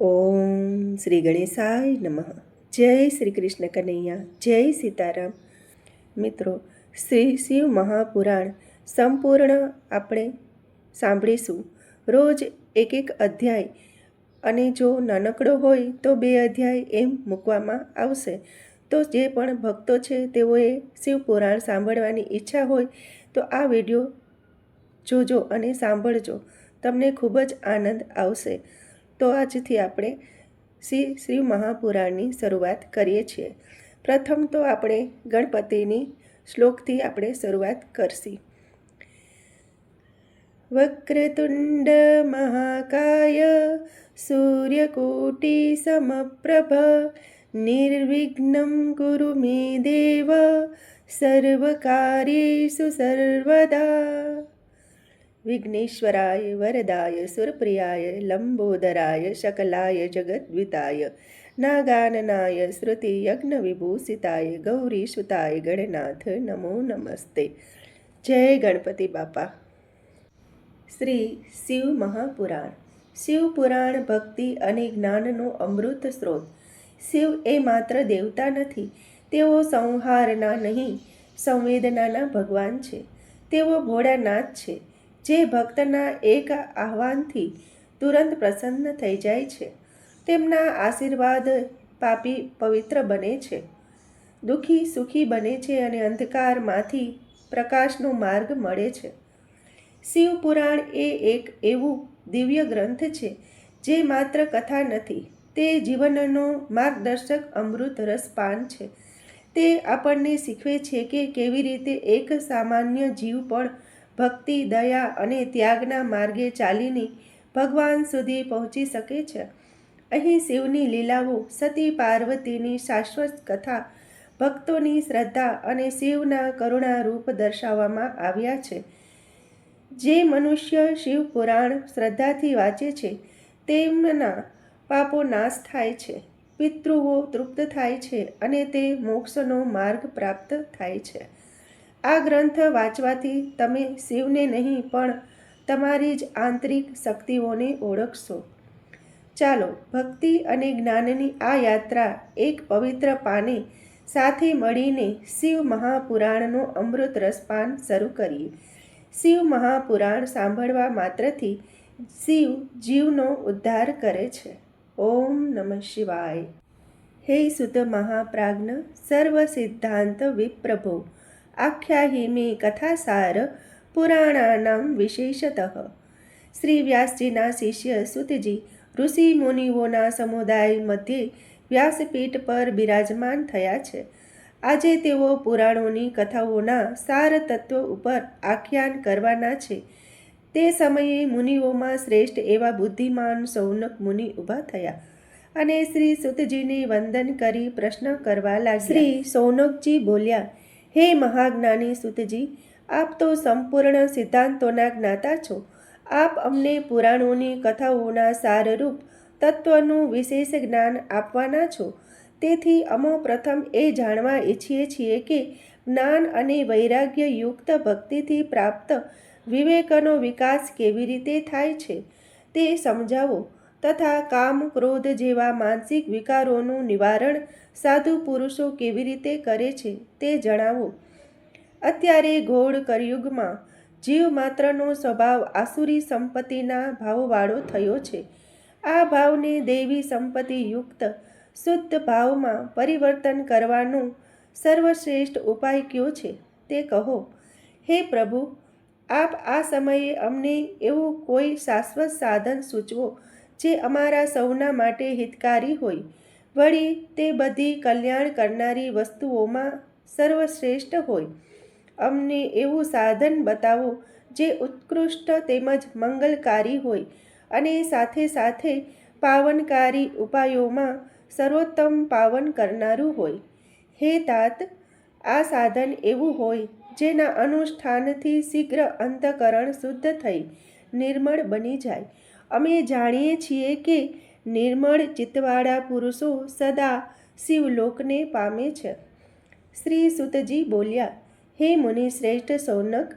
ઓમ શ્રી ગણેશાય નમઃ. જય શ્રી કૃષ્ણ કનૈયા. જય સીતારામ. મિત્રો, શ્રી શિવ મહાપુરાણ સંપૂર્ણ આપણે સાંભળીશું. રોજ એક એક અધ્યાય અને જો નાનકડો હોય તો બે અધ્યાય એમ મૂકવામાં આવશે. તો જે પણ ભક્તો છે તેઓએ શિવપુરાણ સાંભળવાની ઈચ્છા હોય તો આ વીડિયો જોજો અને સાંભળજો. તમને ખૂબ જ આનંદ આવશે. તો આજથી આપણે શ્રી શ્રી મહાપુરાણની શરૂઆત કરીએ છીએ. પ્રથમ તો આપણે ગણપતિની શ્લોકથી આપણે શરૂઆત કરશી. વક્રતુંડ મહાકાય, સૂર્યકોટી સમપ્રભ નિર્વિઘ્ન ગુરુ મે દેવ સર્વકાર્યેષુ સર્વદા. વિઘ્નેશ્વરાય વરદાય સુરપ્રિયાય લંબોદરાય શકલાય જગદ્વિતાય નાગાનનાય શ્રુતિ યજ્ઞ વિભૂષિતાય ગૌરીસુતાય ગણનાથ નમો નમસ્તે જય ગણપતિ બાપા શ્રી શિવ મહાપુરાણ શિવ પુરાણ ભક્તિ અને જ્ઞાનનો અમૃત સ્ત્રોત શિવ એ માત્ર દેવતા નથી, તેઓ સંહારના નહીં, સંવેદનાના ભગવાન છે, તેઓ ભોળાનાથ છે જે ભક્તના એક આહવાનથી તુરંત પ્રસન્ન થઈ જાય છે. તેમના આશીર્વાદ પાપી પવિત્ર બને છે. દુઃખી સુખી બને છે અને અંધકારમાંથી પ્રકાશનો માર્ગ મળે છે. શિવ પુરાણ એ એક એવું દિવ્ય ગ્રંથ છે જે માત્ર કથા નથી, તે જીવનનો માર્ગદર્શક અમૃત રસપાન છે. તે આપણને શીખવે છે કે કેવી રીતે એક સામાન્ય જીવ પણ ભક્તિ, દયા અને ત્યાગના માર્ગે ચાલીને ભગવાન સુધી પહોંચી શકે છે. અહીં શિવની લીલાઓ, સતી પાર્વતીની શાશ્વત કથા, ભક્તોની શ્રદ્ધા અને શિવના કરુણા રૂપ દર્શાવવામાં આવ્યા છે. જે મનુષ્ય શિવ પુરાણ શ્રદ્ધાથી વાંચે છે, તેમના પાપો નાશ થાય છે, પિતૃઓ તૃપ્ત થાય છે અને તે મોક્ષનો માર્ગ પ્રાપ્ત થાય છે. આ ગ્રંથ વાંચવાથી તમે શિવને નહીં, પણ તમારી જ આંતરિક શક્તિઓને ઓળખશો. ચાલો, ભક્તિ અને જ્ઞાનની આ યાત્રા એક પવિત્ર પાને સાથે મળીને શિવ મહાપુરાણનો અમૃત રસપાન શરૂ કરીએ. શિવ મહાપુરાણ સાંભળવા માત્રથી શિવ જીવનો ઉદ્ધાર કરે છે. ઓમ નમઃ શિવાય. હે સુત મહાપ્રાજ્ઞ સર્વ સિદ્ધાંત વિપ્રભો આખ્યાહી મે કથાસાર પુરાણાનામ વિશેષતઃ શ્રી વ્યાસજીના શિષ્ય સુતજી ઋષિ મુનિઓના સમુદાય મધ્યે વ્યાસપીઠ પર બિરાજમાન થયા છે આજે તેઓ પુરાણોની કથાઓના સાર તત્વ ઉપર આખ્યાન કરવાના છે તે સમયે મુનિઓમાં શ્રેષ્ઠ એવા બુદ્ધિમાન સૌનક મુનિ ઊભા થયા અને શ્રી સુતજીને વંદન કરી પ્રશ્ન કરવા લાગ્યા શ્રી સૌનકજી બોલ્યા હે મહાજ્ઞાની સુતજી, આપ તો સંપૂર્ણ સિદ્ધાંતોના જ્ઞાતા છો. આપ અમને પુરાણોની કથાઓના સારરૂપ તત્વનું વિશેષ જ્ઞાન આપવાના છો. તેથી અમો પ્રથમ એ જાણવા ઈચ્છીએ છીએ કે જ્ઞાન અને વૈરાગ્ય યુક્ત ભક્તિથી પ્રાપ્ત વિવેકનો વિકાસ કેવી રીતે થાય છે તે સમજાવો તથા કામ ક્રોધ જેવા માનસિક વિકારોનું નિવારણ સાધુ પુરુષો કેવી રીતે કરે છે તે જણાવો. અત્યારે ઘોડ કરયુગમાં જીવ માત્રનો સ્વભાવ આસુરી સંપત્તિના ભાવવાળો થયો છે. આ ભાવને દેવી સંપત્તિ યુક્ત શુદ્ધ ભાવમાં પરિવર્તન કરવાનો સર્વશ્રેષ્ઠ ઉપાય કયો છે તે કહો. હે પ્રભુ, આપ આ સમયે અમને એવું કોઈ શાશ્વત સાધન સૂચવો જે અમારા સૌના માટે હિતકારી હોય. વળી તે બધી કલ્યાણ કરનારી વસ્તુઓમાં સર્વશ્રેષ્ઠ હોય. અમને એવું સાધન બતાવો જે ઉત્કૃષ્ટ તેમજ મંગલકારી હોય અને સાથે સાથે પાવનકારી ઉપાયોમાં સર્વોત્તમ પાવન કરનારું હોય. હે તાત આ સાધન એવું હોય જેના અનુષ્ઠાનથી શીઘ્ર અંતકરણ શુદ્ધ થઈ, નિર્મળ બની જાય. અમે જાણીએ છીએ કે નિર્મળ ચિત્તવાળા પુરુષો સદા શિવલોકને પામે છે. શ્રી સુતજી બોલ્યા, હે મુનિ શ્રેષ્ઠ સૌનક,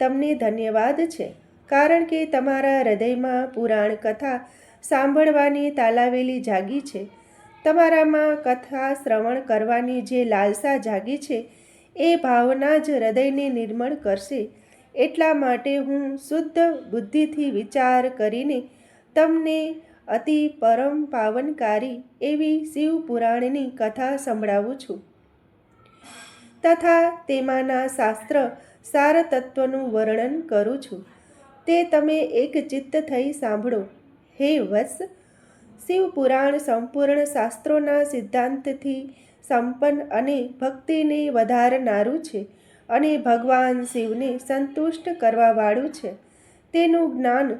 તમને ધન્યવાદ છે. કારણ કે તમારા હૃદયમાં પુરાણ કથા સાંભળવાની તાલાવેલી જાગી છે. તમારામાં કથા શ્રવણ કરવાની જે લાલસા જાગી છે, એ ભાવના જ હૃદયને નિર્મળ કરશે. એટલા માટે હું શુદ્ધ બુદ્ધિથી વિચાર કરીને તમને અતિ પરમ પાવનકારી એવી શિવ પુરાણની કથા સંભળાવું છું. તથા તેમાંના શાસ્ત્ર સાર તત્વનું વર્ણન કરું છું. તે તમે એક ચિત્ત થઈ સાંભળો. હે વત્સ! શિવ પુરાણ સંપૂર્ણ શાસ્ત્રોના સિદ્ધાંતથી સંપન્ન અને ભક્તિને વધારનારું છે અને ભગવાન શિવને સંતુષ્ટ કરવાવાળું છે. તેનું જ્ઞાન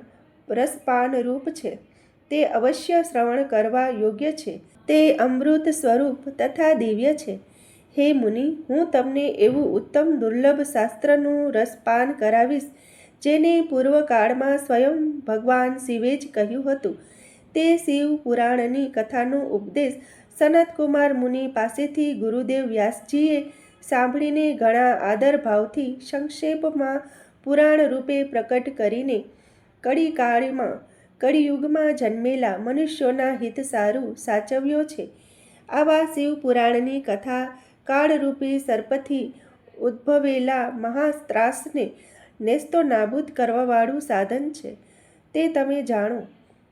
રસપાન રૂપ છે. તે અવશ્ય શ્રવણ કરવા યોગ્ય છે. તે અમૃત સ્વરૂપ તથા દિવ્ય છે. હે મુનિ, હું તમને એવું ઉત્તમ દુર્લભ શાસ્ત્રનું રસપાન કરાવીશ, જેને પૂર્વકાળમાં સ્વયં ભગવાન શિવે જ કહ્યું હતું. તે શિવ પુરાણની કથાનો ઉપદેશ સનતકુમાર મુનિ પાસેથી ગુરુદેવ વ્યાસજીએ સાંભળીને ઘણા આદરભાવથી સંક્ષેપમાં પુરાણ રૂપે પ્રકટ કરીને કળીકાળમાં કળિયુગમાં જન્મેલા મનુષ્યોના હિત સારું સાચવ્યો છે. આવા શિવ પુરાણની કથા કાળરૂપી સર્પથી ઉદ્ભવેલા મહાત્રાસને નેસ્તો નાબૂદ કરવાવાળું સાધન છે. તે તમે જાણો,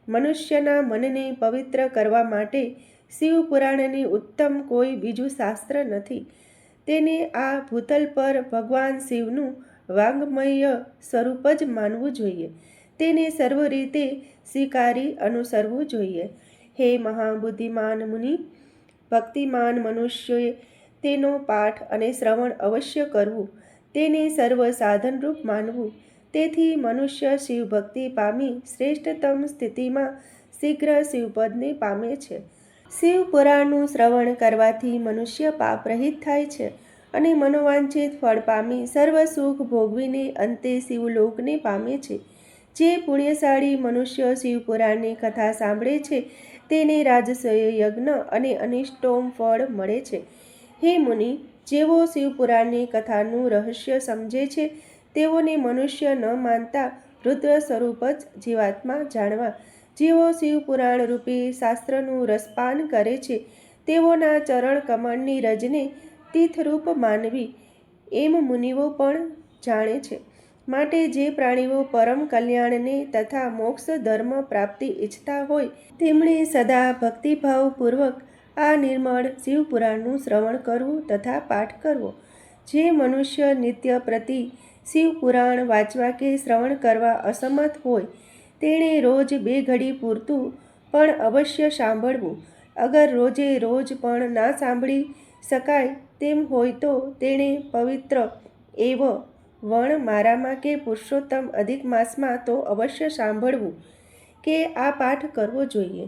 મનુષ્યના મનને પવિત્ર કરવા માટે શિવ પુરાણની ઉત્તમ કોઈ બીજું શાસ્ત્ર નથી. તેને આ ભૂતલ પર ભગવાન શિવનું વાંગમય સ્વરૂપ જ માનવું જોઈએ. તેને સર્વ રીતે સ્વીકારી અનુસરવું જોઈએ. હે મહાબુદ્ધિમાન મુનિ, ભક્તિમાન મનુષ્યોએ તેનો પાઠ અને શ્રવણ અવશ્ય કરવું. તેને સર્વ સાધનરૂપ માનવું. તેથી મનુષ્ય શિવભક્તિ પામી શ્રેષ્ઠતમ સ્થિતિમાં શીઘ્ર શિવપદને પામે છે. શિવ પુરાણનું શ્રવણ કરવાથી મનુષ્ય પાપ રહિત થાય છે અને મનોવાંછિત ફળ પામી સર્વ સુખ ભોગવીને અંતે શિવલોકને પામે છે. જે પુણ્યશાળી મનુષ્ય શિવપુરાણની કથા સાંભળે છે, તેને રાજસય યજ્ઞ અને અનિષ્ટોમ ફળ મળે છે. હે મુનિ, જેઓ શિવપુરાણની કથાનું રહસ્ય સમજે છે, તેઓને મનુષ્ય ન માનતા રુદ્ર સ્વરૂપ જ જીવાત્મા જાણવા. જેઓ શિવપુરાણ રૂપી શાસ્ત્રનું રસપાન કરે છે, તેઓના ચરણ કમળની રજને તીર્થરૂપ માનવી, એમ મુનિઓ પણ જાણે છે. માટે જે પ્રાણીઓ પરમ કલ્યાણને તથા મોક્ષ ધર્મ પ્રાપ્તિ ઈચ્છતા હોય, તેમણે સદા ભક્તિભાવપૂર્વક આ નિર્મળ શિવપુરાણનું શ્રવણ કરવું તથા પાઠ કરવો. જે મનુષ્ય નિત્ય પ્રતિ શિવપુરાણ વાંચવા કે શ્રવણ કરવા અસમર્થ હોય, તેણે રોજ બે ઘડી પૂરતું પણ અવશ્ય સાંભળવું. અગર રોજે રોજ પણ ના સાંભળી શકાય તેમ હોય તો તેણે પવિત્ર એવ વણ મારામાં કે પુરુષોત્તમ અધિક માસમાં તો અવશ્ય સાંભળવું કે આ પાઠ કરવો જોઈએ.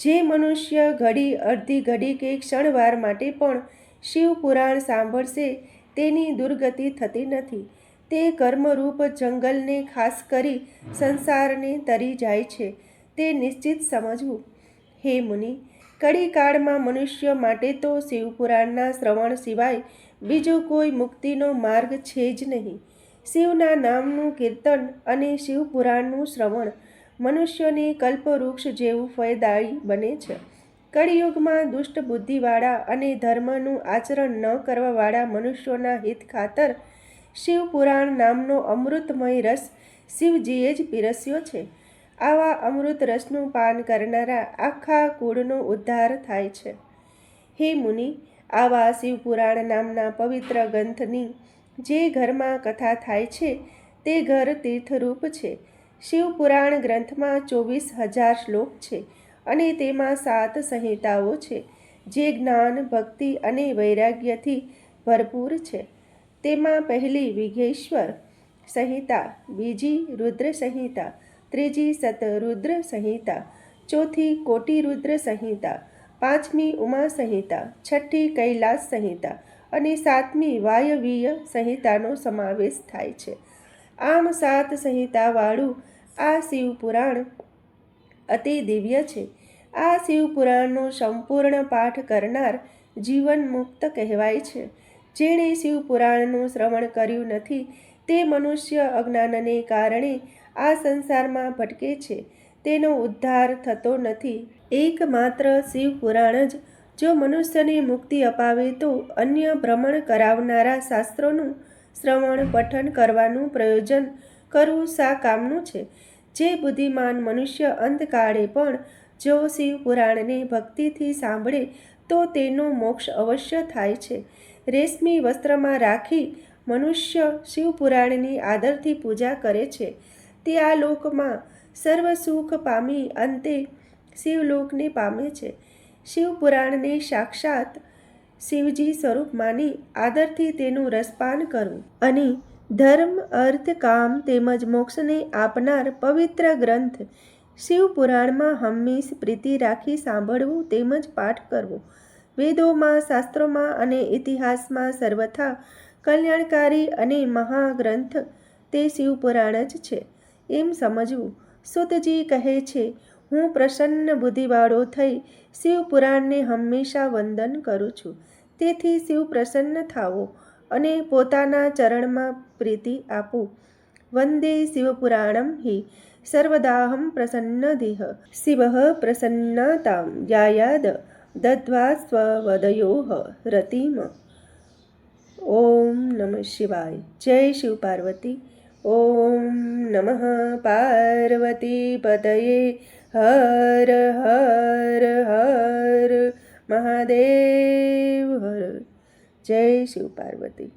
જે મનુષ્ય ઘડી અડધી ઘડી કે ક્ષણવાર માટે પણ શિવ પુરાણ સાંભળશે તેની દુર્ગતિ થતી નથી. તે કર્મરૂપ જંગલને ખાસ કરી સંસારને તરી જાય છે, તે નિશ્ચિત સમજવું. હે મુનિ, કડીકાળમાં મનુષ્ય માટે તો શિવપુરાણના શ્રવણ સિવાય બીજો કોઈ મુક્તિનો માર્ગ છે જ નહીં. શિવના નામનું કીર્તન અને શિવપુરાણનું શ્રવણ મનુષ્યને કલ્પવૃક્ષ જેવું ફળદાયી બને છે. કળિયુગમાં દુષ્ટ બુદ્ધિવાળા અને ધર્મનું આચરણ ન કરવાવાળા મનુષ્યોના હિત ખાતર શિવપુરાણ નામનો અમૃતમય રસ શિવજીએ જ પીરસ્યો છે. આવા અમૃત રસનું પાન કરનારા આખા કુળનો ઉદ્ધાર થાય છે. હે મુનિ આવા શિવપુરાણ નામના પવિત્ર ગ્રંથની જે ઘરમાં કથા થાય છે, તે ઘર તીર્થરૂપ છે. શિવપુરાણ ગ્રંથમાં ચોવીસ હજાર શ્લોક છે અને તેમાં સાત સંહિતાઓ છે, જે જ્ઞાન, ભક્તિ અને વૈરાગ્યથી ભરપૂર છે. તેમાં પહેલી વિઘેશ્વર સંહિતા, બીજી રુદ્ર સંહિતા, ત્રીજી સતરુદ્ર સંહિતા, ચોથી કોટિરુદ્ર સંહિતા પાંચમી ઉમા સંહિતા, છઠ્ઠી કૈલાસ સંહિતા અને સાતમી વાયવીય સંહિતાનો સમાવેશ થાય છે. આમ સાત સંહિતાવાળું આ શિવપુરાણ અતિ દિવ્ય છે. આ શિવપુરાણનો સંપૂર્ણ પાઠ કરનાર જીવન મુક્ત કહેવાય છે. જેણે શિવપુરાણનું શ્રવણ કર્યું નથી, તે મનુષ્ય અજ્ઞાનને કારણે આ સંસારમાં ભટકે છે. તેનો ઉદ્ધાર થતો નથી. એકમાત્ર શિવપુરાણ જ. જો મનુષ્યને મુક્તિ અપાવે તો અન્ય ભ્રમણ કરાવનારા શાસ્ત્રોનું શ્રવણ, પઠન કરવાનું પ્રયોજન કરવું સા કામનું છે? જે બુદ્ધિમાન મનુષ્ય અંતકાળે પણ જો શિવપુરાણને ભક્તિથી સાંભળે, તો તેનો મોક્ષ અવશ્ય થાય છે. રેશમી વસ્ત્રમાં રાખી મનુષ્ય શિવપુરાણની આદરથી પૂજા કરે છે. તે આ લોકમાં સર્વ સુખ પામી અંતે શિવલોકને પામે છે. શિવપુરાણને સાક્ષાત શિવજી સ્વરૂપ માની આદરથી તેનું રસપાન કરવું. અને ધર્મ, અર્થ, કામ તેમજ મોક્ષને આપનાર પવિત્ર ગ્રંથ શિવપુરાણમાં હંમેશ પ્રીતિ રાખી સાંભળવું તેમજ પાઠ કરવો. વેદોમાં, શાસ્ત્રોમાં અને ઇતિહાસમાં સર્વથા કલ્યાણકારી અને મહાગ્રંથ તે શિવપુરાણ જ છે. એમ સમજવું. સુતજી કહે છે હું પ્રસન્ન બુદ્ધિવાળો થઈ શિવપુરાણને હંમેશા વંદન કરું છું. તેથી શિવ પ્રસન્ન થાવો અને પોતાના ચરણમાં પ્રીતિ આપો. વંદે શિવપુરાણમ હિ. સર્વદાહમ પ્રસન્નધિહ શિવ પ્રસન્નતામ યાયાદ. દદ્વા સ્વદયો રતિમ. ઓમ નમઃ શિવાય. જય શિવ પાર્વતી. ઓમ નમઃ પાર્વતી પતયે. હર હર હર મહાદેવ હર જય શિવ પાર્વતી